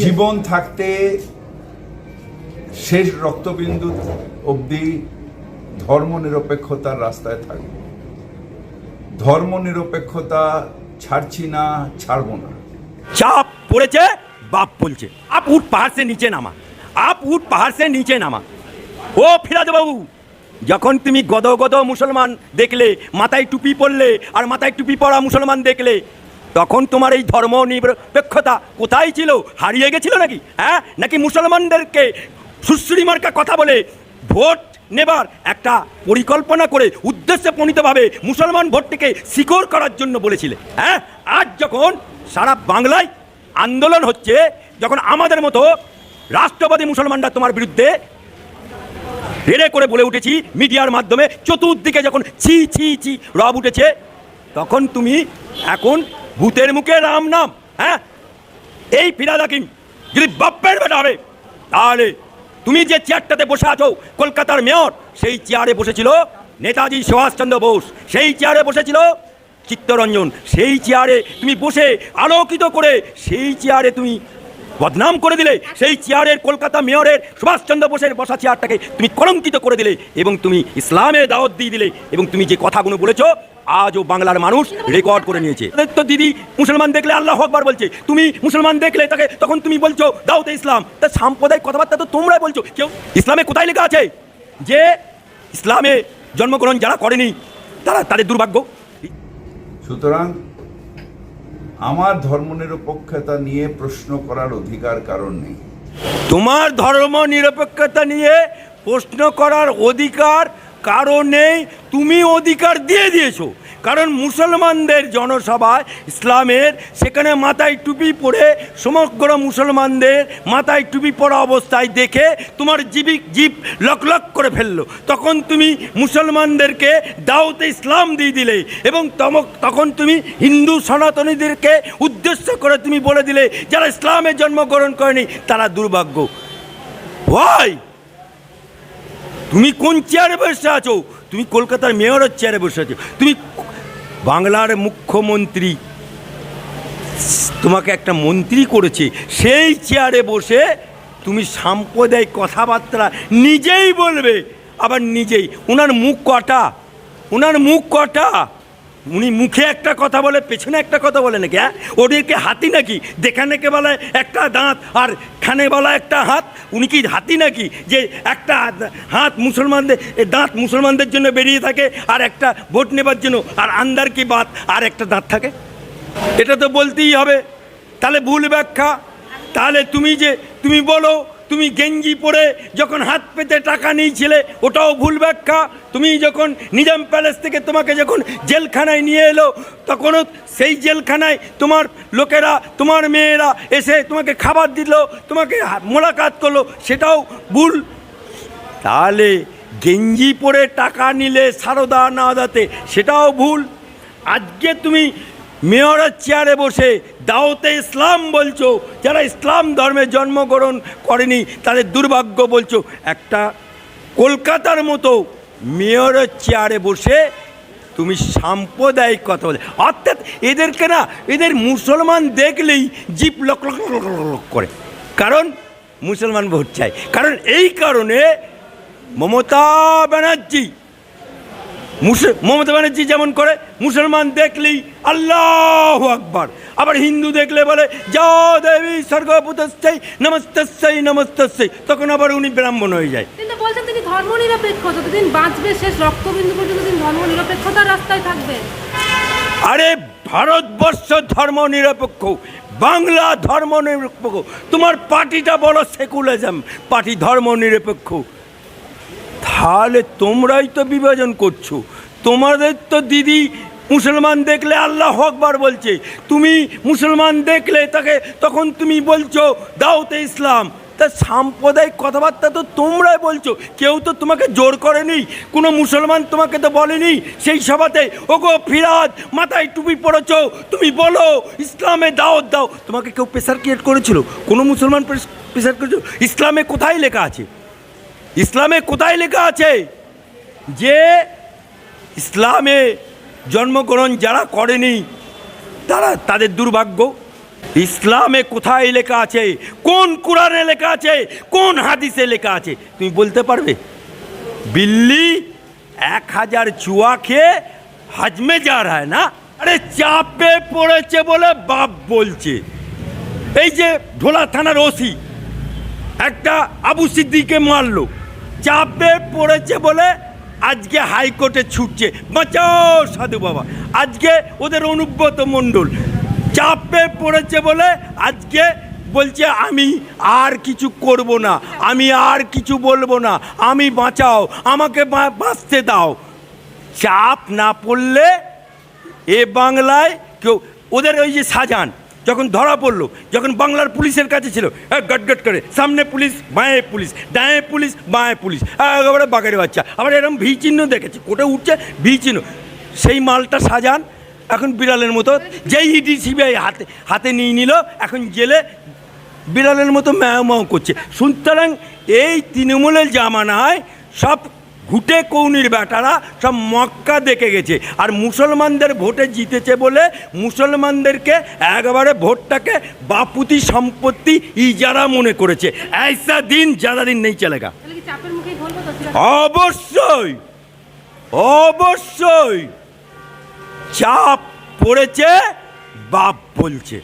জীবন থাকতে শেষ রক্তবিন্দু অবধি ধর্ম নিরপেক্ষতার রাস্তায় থাকব। ধর্ম নিরপেক্ষতা ছাড়ছি না ছাড়বো না। চাপ পড়েছে বাপ বলছে আপ উঠ পাহাড় সে নিচে নামা আপ উঠ পাহাড় সে নিচে নামা। ও ফিরাদ বাবু যখন তুমি গদ গদ মুসলমান দেখলে মাথায় টুপি পরলে আর মাথায় টুপি পরা মুসলমান দেখলে তখন তোমার এই ধর্ম নিরপেক্ষতা কোথায় ছিল? হারিয়ে গেছিল নাকি? হ্যাঁ? নাকি মুসলমানদেরকে সুশ্রী মার্কা কথা বলে ভোট নেবার একটা পরিকল্পনা করে উদ্দেশ্যে প্রণীতভাবে মুসলমান ভোটটিকে শিকড় করার জন্য বলেছিলে? হ্যাঁ? আজ যখন সারা বাংলায় আন্দোলন হচ্ছে, যখন আমাদের মতো রাষ্ট্রবাদী মুসলমানরা তোমার বিরুদ্ধে রেড়ে করে বলে উঠেছি, মিডিয়ার মাধ্যমে, চতুর্দিকে যখন ছি ছি ছি, রব উঠেছে, তখন তুমি এখন ভূতের মুখে রাম নাম হ্যাঁ? এই ফিরা দাকিম যদি বাপ্পের বেটা হবে, তাহলে তুমি যে চেয়ারটাতে বসে আছো, কলকাতার মেয়র, সেই চেয়ারে বসেছিল নেতাজি সুভাষচন্দ্র বোস, সেই চেয়ারে বসেছিল চিত্তরঞ্জন, সেই চেয়ারে তুমি বসে আলোকিত করে, সেই চেয়ারে তুমি বদনাম করে দিলে সেই চেয়ারের কলকাতা মেয়রের সুভাষচন্দ্র বোসের বসা চেয়ারটাকে তুমি কলঙ্কিত করে দিলে এবং তুমি ইসলামে দাওয়াত দিয়ে দিলে এবং তুমি যে কথাগুলো বলেছ, আজও বাংলার মানুষ রেকর্ড করে নিয়েছে। তো দিদি মুসলমান দেখলে আল্লাহ আকবার বলছে, তুমি মুসলমান দেখলে তাকে তখন তুমি বলছো দাওতে ইসলাম। তা সাম্প্রদায়িক কথাবার্তা তো তোমরাই বলছো। কেউ ইসলামে কোথায় লেখা আছে? যে ইসলামে জন্মগ্রহণ যারা করেনি, তারা তাদের দুর্ভাগ্য। সুতরাং আমার ধর্মনিরপেক্ষতা নিয়ে প্রশ্ন করার অধিকার কারণ নেই। তোমার ধর্ম নিরপেক্ষতা নিয়ে প্রশ্ন করার অধিকার কারণ নেই। তুমি অধিকার দিয়ে দিয়েছ। কারণ মুসলমানদের জনসভায় ইসলামের সেখানে মাথায় টুপি পরে সমগ্র মুসলমানদের মাথায় টুপি পরা অবস্থায় দেখে তোমার জীবিক জীব লক লক করে ফেলল। তখন তুমি মুসলমানদেরকে দাওতে ইসলাম দিয়ে দিলে এবং তখন তুমি হিন্দু সনাতনীদেরকে উদ্দেশ্য করে তুমি বলে দিলে, যারা ইসলামে জন্মগ্রহণ করেনি তারা দুর্ভাগ্য। ভাই তুমি কোন চেয়ারে বসে আছো? তুমি কলকাতার মেয়রের চেয়ারে বসে আছো। তুমি বাংলার মুখ্যমন্ত্রী। তোমাকে একটা মন্ত্রী করেছে, সেই চেয়ারে বসে তুমি সাম্প্রদায়িক কথাবার্তা নিজেই বলবে, আবার নিজেই। ওনার মুখ কটা? ওনার মুখ কটা? উনি মুখে একটা কথা বলে, পেছনে একটা কথা বলে নাকি হ্যাঁ? ওদেরকে হাতি নাকি? দেখানেকে বলে একটা দাঁত আর খানে বলা একটা হাত। উনি কি হাতি নাকি? যে একটা হাত মুসলমানদের দাঁত মুসলমানদের জন্য বেরিয়ে থাকে আর একটা ভোট নেবার জন্য। আর আন্দার কি বাত আর একটা দাঁত থাকে? এটা তো বলতেই হবে। তাহলে ভুল ব্যাখ্যা। তাহলে তুমি যে, তুমি বলো তুমি গেঞ্জি পরে যখন হাত পেতে টাকা নিয়েছিলে, ওটাও ভুল ব্যাখ্যা। তুমি যখন নিজাম প্যালেস থেকে তোমাকে যখন জেলখানায় নিয়ে এলো তখনও সেই জেলখানায় তোমার লোকেরা, তোমার মেয়েরা এসে তোমাকে খাবার দিল, তোমাকে মোলাকাত করল, সেটাও ভুল। তাহলে গেঞ্জি পরে টাকা নিলে সারদা না দাতে, সেটাও ভুল। আজকে তুমি মেয়রের চেয়ারে বসে দাওতে ইসলাম বলছো, যারা ইসলাম ধর্মে জন্মগ্রহণ করেনি তাদের দুর্ভাগ্য বলছো। একটা কলকাতার মতো মেয়রের চেয়ারে বসে তুমি সাম্প্রদায়িক কথা বলে। অর্থাৎ এদেরকে না, এদের মুসলমান দেখলেই জিপ লক লক লক করে। কারণ মুসলমান ভোট চাই কারণ এই কারণে মমতা ব্যানার্জি মমতা ব্যানার্জি যেমন করে মুসলমান দেখলেই আল্লাহ আকবার। আবার হিন্দু দেখলে বলে যা দেবী স্বর্গপুতস্যাই নমস্তস্যাই নমস্তস্যাই তখন আবার উনি ব্রাহ্মণ হয়ে যায়। কিন্তু বলছেন তিনি ধর্ম নিরপেক্ষ যতদিন বাঁচবে শেষ রক্তবিন্দু পর্যন্ত তিনি ধর্ম নিরপেক্ষতার রাস্তায় থাকবেন আরে ভারতবর্ষ ধর্ম নিরপেক্ষ বাংলা ধর্ম নিরপেক্ষ তোমার পার্টিটা বলো সেকুলারিজম পার্টি ধর্ম নিরপেক্ষ তাহলে তোমরাই তো বিভাজন করছ। তোমাদের তো দিদি মুসলমান দেখলে আল্লাহ আকবার বলছে। তুমি মুসলমান দেখলে তাকে তখন তুমি বলছো, দাওতে ইসলাম। তা সাম্প্রদায়িক কথাবার্তা তো তোমরাই বলছো। কেউ তো তোমাকে জোর করেনি, কোনো মুসলমান তোমাকে তো বলেনি। সেই সভাতে, ওগো ফিরাদ, মাথায় টুপি পড়েছো তুমি বলো, ইসলামে দাওয়াত দাও। তোমাকে কেউ প্রেশার ক্রিয়েট করেছিল? কোনো মুসলমান প্রেশার করেছিল? ইসলামে কোথায় লেখা আছে? ইসলামে কোথায় লেখা আছে? যে ইসলামে জন্মগ্রহণ যারা করেনি, তারা তাদের দুর্ভাগ্য। ইসলামে কোথায় লেখা আছে? কোন কোরআনে লেখা আছে? কোন হাদিসে লেখা আছে? তুমি বলতে পারবে? বিল্লি এক হাজার চুয়া খেয়ে হাজমে যা হয় না? আরে চাপে পড়েছে বলে বাপ বলছে। এই যে ঢোলা থানার ওসি, একটা আবু সিদ্দিকে মারলো। চাপে পড়েছে বলে আজকে হাইকোর্টে ছুটছে। বাঁচাও সাধু বাবা। আজকে ওদের অনুব্রত মণ্ডল। চাপে পড়েছে বলে আজকে বলছে, আমি আর কিছু করব না। আমি আর কিছু বলব না। আমি বাঁচাও। আমাকে বাঁচতে দাও। চাপ না পড়লে এ বাংলায় কেউ ওদের ওই যে সাজান যখন ধরা পড়ল যখন বাংলার পুলিশের কাছে ছিল এ, গট গট করে সামনে পুলিশ বাঁয়ে পুলিশ ডায়ে পুলিশ বাঁয়ে পুলিশ একেবারে বাগারে বাচ্চা। আবার এরকম ভি চিহ্ন দেখেছি কোটে উঠছে ভি চিহ্ন। সেই মালটা সাজান এখন বিড়ালের মতো যেই ইডি সিবিআই হাতে হাতে নিয়ে নিল এখন জেলে বিড়ালের মতো ম্যাও ম্যাও করছে। সুতরাং এই তৃণমূলের জামানায় সব ঘুটে কৌনির বেটারা সব মক্কা দেখে গেছে। আর মুসলমানদের ভোটে জিতেছে বলে মুসলমানদেরকে একবারে ভোটটাকে বাপুতি সম্পত্তি ইজারা মনে করেছে। এসা দিন যারা দিন নেই চলেগা অবশ্যই অবশ্যই। চাপ পড়েছে বাপ বলছে।